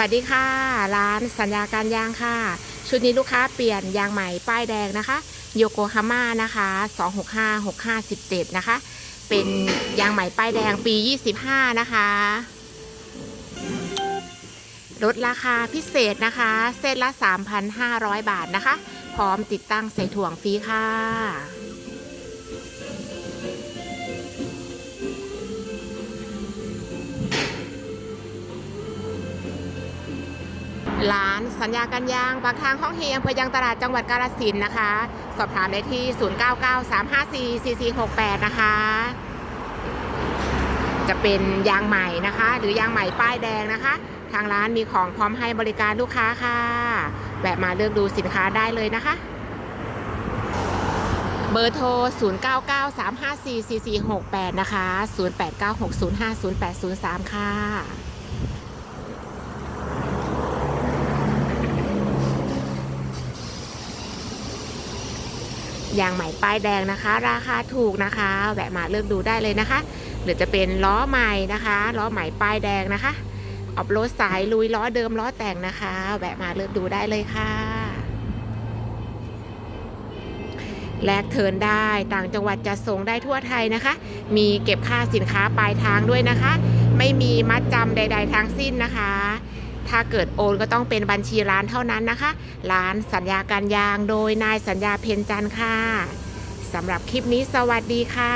วัสดีค่ะ ร้านสัญญาการยางค่ะ ชุดนี้ลูกค้าเปลี่ยนยางใหม่ป้ายแดงนะคะโยโกฮาม่านะคะ265 6517 นะคะ เป็นยางใหม่ป้ายแดงปี 25 นะคะลดราคาพิเศษนะคะ เส้นละ 3,500 บาทนะคะ พร้อมติดตั้งใส่ถ่วงฟรีค่ะ ร้านสัญญากันยางปากทางห้องเฮียงอำเภอยางตลาดจังหวัดกาฬสินนะคะ สอบถามได้ที่ 0993544468 นะคะ จะเป็นยางใหม่นะคะ หรือยางใหม่ป้ายแดงนะคะ ทางร้านมีของพร้อมให้บริการลูกค้าค่ะแวะมาเลือกดูสินค้าได้เลยนะคะ เบอร์โทร 0993544468 นะคะ 0896050803 ค่ะ ยางใหม่ป้ายแดงนะคะ ราคาถูกนะคะ แวะมาเลือกดูได้เลยนะคะ หรือจะเป็นล้อใหม่นะคะล้อใหม่ป้ายแดงนะคะออฟโรดสายลุยล้อเดิมล้อแต่งนะคะ แวะมาเลือกดูได้เลยค่ะแลกเทินได้ต่างจังหวัดจะส่งได้ทั่วไทยนะคะ มีเก็บค่าสินค้าปลายทางด้วยนะคะ ไม่มีมัดจำใด ๆทั้งสิ้นนะคะ ถ้าเกิดโอนก็ต้องเป็นบัญชีร้านเท่านั้นนะคะ ร้านสัญญาการยางโดยนายสัญญาเพนจันค่ะสำหรับคลิปนี้สวัสดีค่ะ